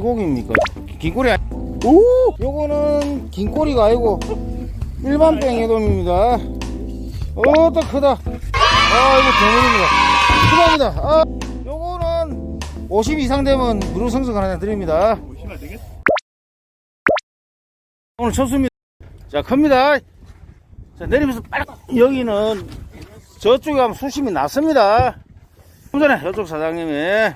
돼지고기입니까? 긴꼬리, 오! 요거는 긴꼬리가 아니고, 일반 뺑에돔입니다. 어, 또 크다. 아, 이거 대물입니다. 크답니다. 아, 요거는 50 이상 되면 무료 성성 하나 드립니다. 오늘 쳤습니다. 자, 큽니다. 자, 내리면서 빨리. 여기는 저쪽에 가면 수심이 낮습니다. 좀 전에 저쪽 사장님이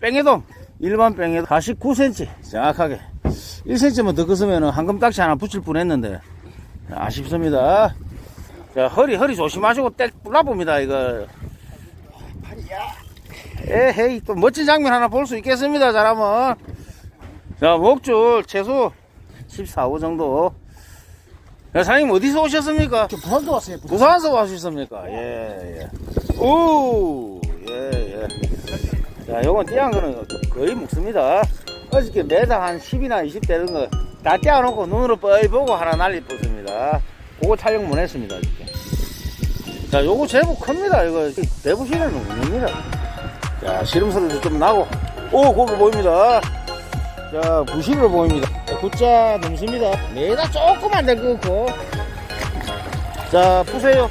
뺑에돔, 일반 뺑에돔 49cm 정확하게 1cm만 더 컸으면 한금딱지 하나 붙일 뻔 했는데 아쉽습니다. 자, 허리, 허리 조심하시고 땡 불나봅니다, 이거. 에헤이, 또 멋진 장면 하나 볼 수 있겠습니다, 잘하면. 자, 목줄 최소 14호 정도. 야, 사장님 어디서 오셨습니까? 부산도 왔어요. 부산. 부산에서 오셨습니까? 예, 예. 오, 예, 예. 자, 요건 떼한 거는 거의 묵습니다. 어저께 매달 한 10이나 20 되는 거 다 떼어놓고 눈으로 뻘 보고 하나 날리 뽑습니다. 그거 촬영 못 했습니다, 어저께. 자, 요거 제법 큽니다. 이거 대부실에는 없습니다. 자, 시름소리도 좀 나고. 오, 고기 보입니다. 자, 부실을 보입니다. 자, 굿자 넘습니다. 매달 조금만 더 끄고. 자, 푸세요.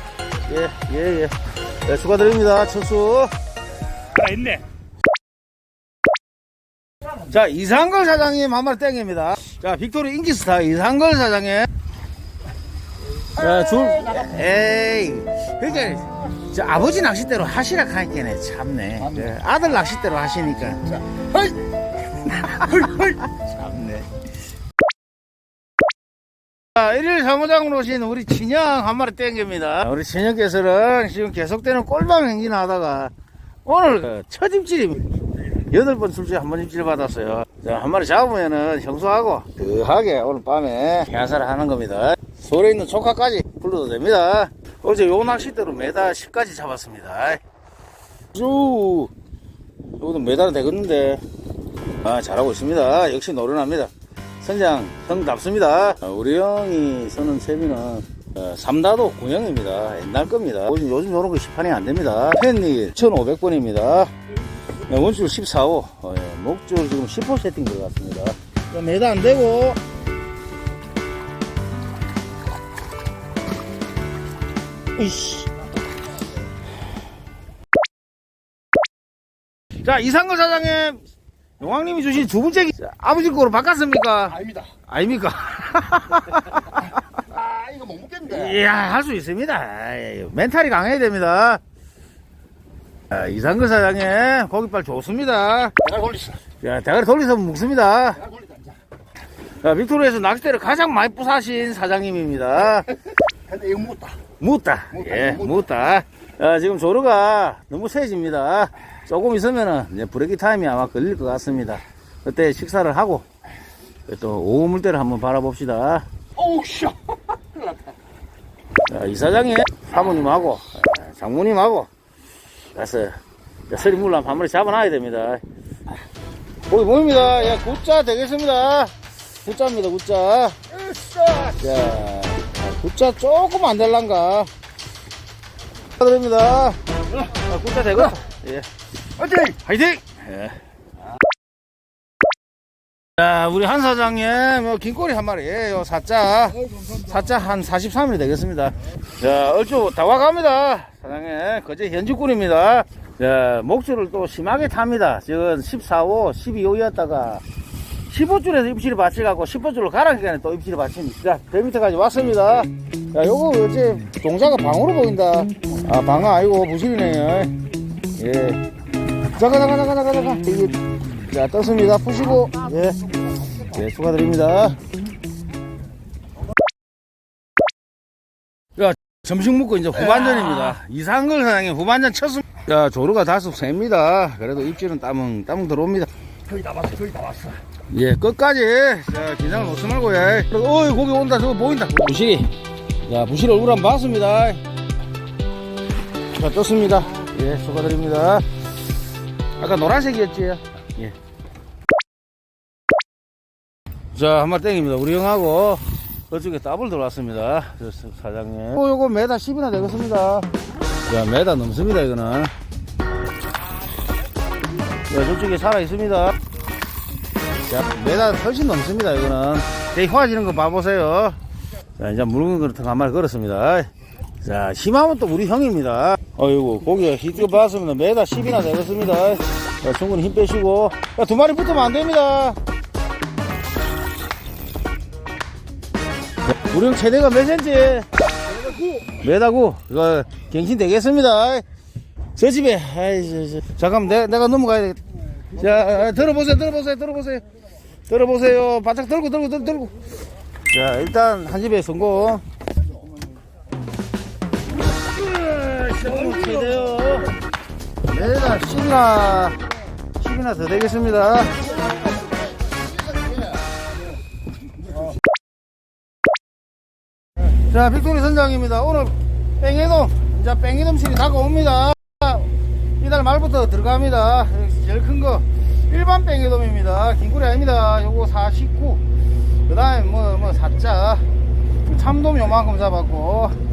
예, 예, 예. 네, 축하드립니다. 첫수. 하나 있네. 자, 이상걸 사장님 한 마리 땡깁니다. 자, 빅토리 인기스타 이상걸 사장님. 자, 줄. 에이. 그러니까, 저 아버지 낚싯대로 하시라 하니까 참네. 예, 아들 낚싯대로 하시니까. 헐! 헐! 참네. 자, 일일 사무장으로 오신 우리 친형 한 마리 땡깁니다. 우리 친형께서는 지금 계속되는 꼴방 행진 하다가 오늘 그첫 입질입니다. 여덟 번 술주에 한 번 입질 받았어요. 자, 한 마리 잡으면은 형수하고 더하게 오늘 밤에 해사를 하는 겁니다. 소래 있는 조카까지 불러도 됩니다. 어제 요 낚싯대로 매달 10까지 잡았습니다. 쭉, 요것도 매달은 되겠는데. 아, 잘하고 있습니다. 역시 노련합니다. 선장 형답습니다. 아, 우리 형이 서는 채비는 어, 삼다도 구형입니다. 옛날 겁니다. 요즘, 요즘 요런 거 시판이 안 됩니다. 팬일 1500번입니다. 원줄 14호, 어, 예, 목줄 지금 10호 세팅 들어갔습니다. 매도 안 되고. 이씨. 자, 이상거 사장님, 용왕님이 주신 두 번째 기- 자, 아버지 거로 바꿨습니까? 아닙니다. 아닙니까? 아, 이거 못 먹겠는데. 이야, 할 수 있습니다. 아이, 멘탈이 강해야 됩니다. 아, 이상거 사장님, 고깃발 좋습니다. 내가 걸렸어. 야, 대가리 걸렸다, 이제. 자, 빅토리에서 낚싯대를 가장 많이 부사신 사장님입니다. 근데 이거 묻다. 묻다. 묻다, 예, 묻다. 아, 지금 조르가 너무 세집니다. 조금 있으면은 이제 브레이크 타임이 아마 걸릴 것 같습니다. 그때 식사를 하고 또 오후 물때를 한번 바라봅시다. 났다. 자, 이사장이 사모님하고 아, 장모님하고 가서 서리 물람 한 마리 잡아놔야 됩니다. 거기 보입니다. 예, 굿자 되겠습니다. 굿자입니다, 굿자. 자, 굿자 조금 안 될란가. 축하드립니다. 아, 굿자 되고. 예. 어디? 화이팅! 예. 자, 우리 한 사장님, 요 긴꼬리 한 마리, 요 사자. 사자 한 43일 되겠습니다. 자, 얼추 다 와갑니다. 사장님, 거제 현주꾼입니다. 자, 목줄을 또 심하게 탑니다. 지금 14호, 12호였다가 15줄에서 입질이 받쳐갖고 15줄로 가라 기간에 또 입질이 받칩니다. 자, 배 밑에까지 왔습니다. 자, 요거 어째 동자가 방으로 보인다. 아, 방아 아니고 무실이네요. 예. 잠깐, 잠깐, 잠깐, 잠깐, 잠깐. 이게, 자, 떴습니다. 푸시고, 예. 예, 축하드립니다. 야, 점심 먹고 이제 후반전입니다. 이상걸 사장님 후반전 쳤습니다. 자, 조루가 다섯 셉니다. 그래도 입질은 따뭉, 따뭉 들어옵니다. 저기 다 왔어, 저기 다 왔어. 예, 끝까지. 자, 기상을 놓지 말고, 예. 어이, 고기 온다. 저거 보인다. 부실이. 자, 부실 얼굴 한번 봤습니다. 자, 떴습니다. 예, 축하드립니다. 아까 노란색이었지? 예. 자, 한 마리 땡깁니다. 우리 형하고 그쪽에 더블 들어왔습니다. 저 사장님. 어, 요거 메다 10이나 되겠습니다. 자, 메다 넘습니다, 이거는. 자, 저쪽에 살아 있습니다. 자, 매달 훨씬 넘습니다, 이거는. 제 화지는 거 봐보세요. 자, 이제 묽은 그릇 한 마리 걸었습니다. 자, 힘하면 또 우리 형입니다. 어이구, 고기가 히트 받았습니다. 매달 10이나 되겠습니다. 자, 충분히 힘 빼시고. 야, 두 마리 붙으면 안 됩니다. 자, 우리 형 최대가 몇 센치? 메다구 이거 갱신 되겠습니다. 저 집에 아이 저, 저. 잠깐만 내가, 내가 넘어가야 되겠다. 자 들어보세요 들어보세요 들어보세요 들어보세요 바짝 들고 들고 들고 들고 자 일단 한 집에 성공. 최대요. 메다 10이나 10이나 더 되겠습니다. 자, 빅토리 선장입니다. 오늘 뺑이돔, 이제 뺑이돔실이 다가옵니다. 이달 말부터 들어갑니다. 제일 큰 거, 일반 뺑이돔입니다. 긴구리 아닙니다. 요거 49. 그 다음에 뭐, 뭐, 사자. 참돔 요만큼 잡았고.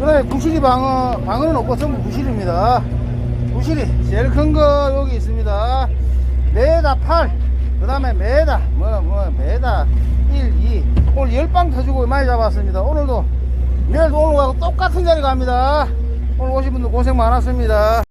그 다음에 부실이 방어, 방어는 없고 전부 부실입니다. 부실이 제일 큰 거 여기 있습니다. 메다 8. 그 다음에 메다, 뭐, 뭐, 메다 1, 2. 오늘 열방 터지고 많이 잡았습니다. 오늘도 내일도 오늘하고 똑같은 자리 갑니다. 오늘 오신 분들 고생 많았습니다.